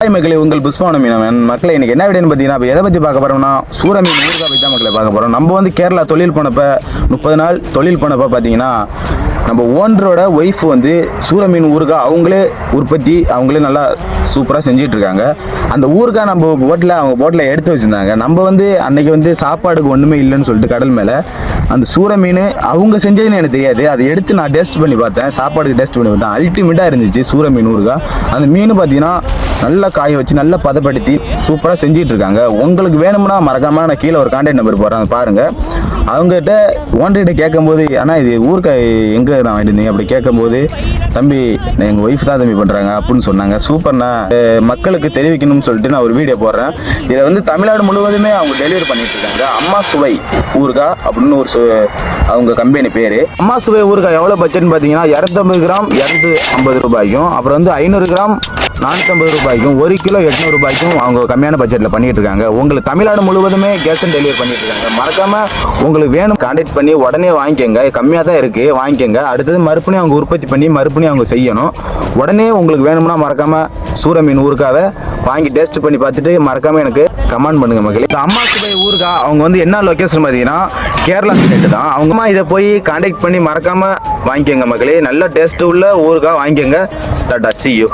Hi மக்களே உங்கள் புஷ்பவன மீனவன் மக்களை இன்றைக்கி என்ன வீடியோன்னு பார்த்தீங்கன்னா இப்போ எதை பற்றி பார்க்க போகிறோம்னா சூரமீன் ஊறுகாய் பற்றி தான் மக்களை பார்க்க போகிறோம் நம்ம வந்து கேரளா தொழில் போனப்போ முப்பது நாள் தொழில் போனப்போ பார்த்தீங்கன்னா நம்ம ஓனரோட ஒய்ஃப் வந்து சூரமீன் ஊறுகாய் அவங்களே உற்பத்தி அவங்களே நல்லா சூப்பராக செஞ்சிட்ருக்காங்க. அந்த ஊறுகாய் நம்ம போட்டில் அவங்க போட்டில் எடுத்து வச்சுருந்தாங்க. நம்ம வந்து அன்னைக்கு வந்து சாப்பாடுக்கு ஒன்றுமே இல்லைன்னு சொல்லிட்டு கடல் மேலே அந்த சூர மீன் அவங்க செஞ்சதுன்னு எனக்கு தெரியாது. அதை எடுத்து நான் டேஸ்ட் பண்ணி பார்த்தேன். சாப்பாடுக்கு டேஸ்ட் பண்ணி பார்த்தேன். அல்டிமேட்டாக இருந்துச்சு சூர மீன் ஊறுகாய் அந்த மீன் பார்த்தீங்கன்னா நல்லா காய வச்சு நல்லா பதப்படுத்தி சூப்பராக செஞ்சிட்டு இருக்காங்க உங்களுக்கு வேணும்னா மறக்காமல் நான் கீழே ஒரு கான்டாக்ட் நம்பர் போடுறேன். பாருங்கள் அவங்ககிட்ட ஓன்கிட்ட கேட்கும்போது ஆனால் இது ஊருக்காய் எங்கே நான் வாங்கிட்டு அப்படி கேட்கும்போது தம்பி எங்கள் ஒய்ஃப் தான் தம்பி பண்ணுறாங்க அப்படின்னு சொன்னாங்க. சூப்பர்ண்ணா மக்களுக்கு தெரிவிக்கணும்னு சொல்லிட்டு நான் ஒரு வீடியோ போடுறேன். இதை வந்து தமிழ்நாடு முழுவதுமே அவங்க டெலிவரி பண்ணிட்டு இருக்காங்க. அம்மா சுவை ஊருகா அப்படின்னு ஒரு அவங்க கம்பெனி பேர். அம்மா சுவை ஊறுகாய் எவ்வளோ பட்ஜெட்னு பார்த்தீங்கன்னா இரநூத்தம்பது கிராம் இரநூத்தி ஐம்பது ரூபாய்க்கும் அப்புறம் வந்து ஐநூறு கிராம் நானூற்றம்பது ரூபாய்க்கும் ஒரு கிலோ எட்நூறு ரூபாய்க்கும் அவங்க கம்மியான பட்ஜெட்டில் பண்ணிட்டு இருக்காங்க. உங்களுக்கு தமிழ்நாடு முழுவதுமே கேஷ் ஆன் டெலிவரி பண்ணிட்டு இருக்காங்க. மறக்காம உங்களுக்கு வேணும் கான்டாக்ட் பண்ணி உடனே வாங்கிக்கோங்க. கம்மியாக தான் இருக்கு வாங்கிக்கோங்க. அடுத்தது மறுபடியும் அவங்க உற்பத்தி பண்ணி மறுபடியும் அவங்க செய்யணும். உடனே உங்களுக்கு வேணும்னா மறக்காம சூர மீன் வாங்கி டேஸ்ட் பண்ணி பார்த்துட்டு மறக்காம எனக்கு கமெண்ட் பண்ணுங்க மக்களே. அம்மா சுபை ஊருக்கா அவங்க வந்து என்ன லொக்கேஷன் பார்த்தீங்கன்னா கேரளா ஸ்டேட் தான். அவங்க அவங்கமா இதை போய் காண்டாக்ட் பண்ணி மறக்காம வாங்கிக்கோங்க மக்களே. நல்ல டேஸ்ட் உள்ள ஊருக்காக வாங்கிக்கோங்க. Tata C you